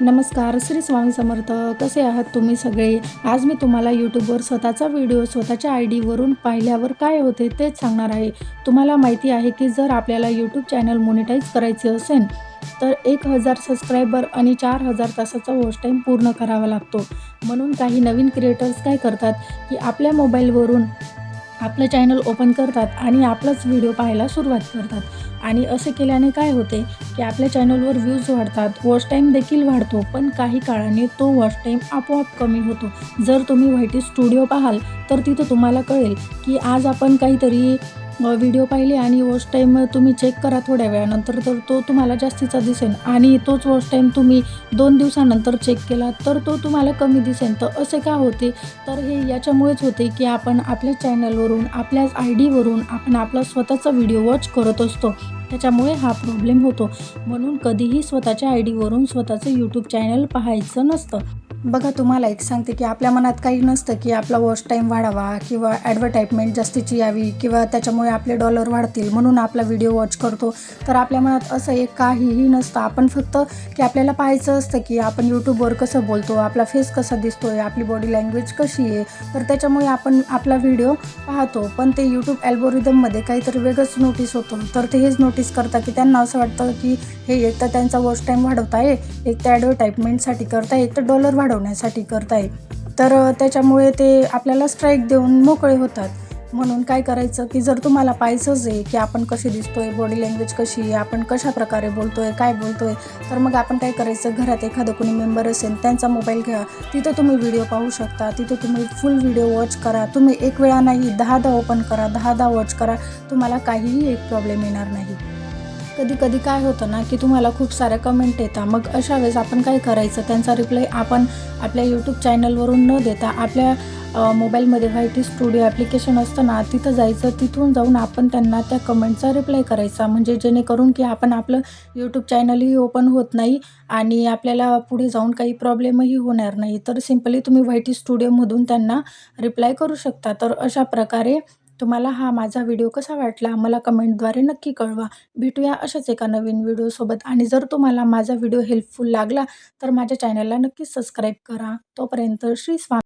नमस्कार श्री स्वामी समर्थ. कसे आहात तुम्ही सगळे? आज मी तुम्हाला यूट्यूबवर स्वतःचा व्हिडिओ स्वतःच्या आय डीवरून पाहिल्यावर काय होते तेच सांगणार आहे. तुम्हाला माहिती आहे की जर आपल्याला यूट्यूब चॅनल मोनिटाईज करायचे असेल तर एक हजार सबस्क्रायबर आणि चार हजार तासाचा वॉच टाईम पूर्ण करावा लागतो. म्हणून काही नवीन क्रिएटर्स काय करतात की आपल्या मोबाईलवरून आपलं चॅनल ओपन करतात आणि आपलाच व्हिडिओ पाहायला सुरुवात करतात. आणि असे केल्याने काय होते की आपल्या चॅनलवर व्ह्यूज वाढतात वॉच टाईम देखील वाढतो पण काही काळाने तो वॉच टाईम आपोआप कमी होतो. जर तुम्ही व्हायटी स्टुडिओ पाहाल तर तिथं तुम्हाला कळेल की आज आपण काहीतरी व्हिडिओ पाहिले आणि वॉच टाईम तुम्ही चेक करा थोड्या वेळानंतर तर तो तुम्हाला जास्तीचा दिसेल आणि तोच वॉच टाईम तुम्ही दोन दिवसानंतर चेक केला तर तो तुम्हाला कमी दिसेल तर असे का होते? तर हे याच्यामुळेच होते की आपण आपल्या चॅनलवरून आपल्याच आय डीवरून आपण आपला स्वतःचा व्हिडिओ वॉच करत असतो. त्याच्यामुळे हा प्रॉब्लेम होतो. म्हणून कधीही स्वतःच्या आय डीवरून स्वतःचं यूट्यूब चॅनल पाहायचं नसतं. बघा तुम्हाला एक सांगते की आपल्या मनात काही नसतं की आपला वॉच टाईम वाढावा किंवा ॲडव्हर्टाईजमेंट जास्तीची यावी किंवा त्याच्यामुळे आपले डॉलर वाढतील म्हणून आपला व्हिडिओ वॉच करतो. तर आपल्या मनात असं एक काहीही नसतं. आपण फक्त की आपल्याला पाहायचं असतं की आपण यूट्यूबवर कसं बोलतो आपला फेस कसा दिसतो आहे आपली बॉडी लँग्वेज कशी आहे. तर त्याच्यामुळे आपण आपला व्हिडिओ पाहतो. पण ते यूट्यूब ॲल्बोरिदममध्ये काहीतरी वेगळंच नोटीस होतं. तर ते हेच नोटीस करता की त्यांना असं वाटतं की हे एक तर त्यांचा वॉच टाईम वाढवता आहे एक तर ॲडव्हर्टाईजमेंटसाठी करता एक तर डॉलर वाढ वाढवण्यासाठी येईल. तर त्याच्यामुळे ते आपल्याला स्ट्राईक देऊन मोकळे होतात. म्हणून काय करायचं की जर तुम्हाला पाहायचंच आहे की आपण कसे दिसतोय बॉडी लँग्वेज कशी आहे आपण कशा प्रकारे बोलतोय काय बोलतोय तर मग आपण काय करायचं? घरात एखादं कोणी मेंबर असेल त्यांचा मोबाईल घ्या. तिथं तुम्ही व्हिडिओ पाहू शकता. तिथं तुम्ही फुल व्हिडिओ वॉच करा. तुम्ही एक वेळा नाही दहादा ओपन करा दहादा वॉच करा. तुम्हाला काहीही एक प्रॉब्लेम येणार नाही. कधी कधी काय होतं ना की तुम्हाला खूप साऱ्या कमेंट येतात. मग अशा वेळेस आपण काय करायचं? त्यांचा रिप्लाय आपण आपल्या यूट्यूब चॅनलवरून न देता आपल्या मोबाईलमध्ये व्हायटी स्टुडिओ ॲप्लिकेशन असतं ना तिथं जायचं. तिथून जाऊन आपण त्यांना त्या कमेंटचा रिप्लाय करायचा. म्हणजे जेणेकरून की आपण आपलं यूट्यूब चॅनलही ओपन होत नाही आणि आपल्याला पुढे जाऊन काही प्रॉब्लेमही होणार नाही. तर सिम्पली तुम्ही व्हायटी स्टुडिओमधून त्यांना रिप्लाय करू शकता. तर अशा प्रकारे तुम्हाला हा माझा व्हिडिओ कसा वाटला मला कमेंटद्वारे नक्की कळवा. भेटूया अशाच एका नवीन व्हिडिओसोबत आणि जर तुम्हाला माझा व्हिडिओ हेल्पफुल लागला तर माझ्या चॅनलला नक्कीच सबस्क्राईब करा. तोपर्यंत श्री स्वामी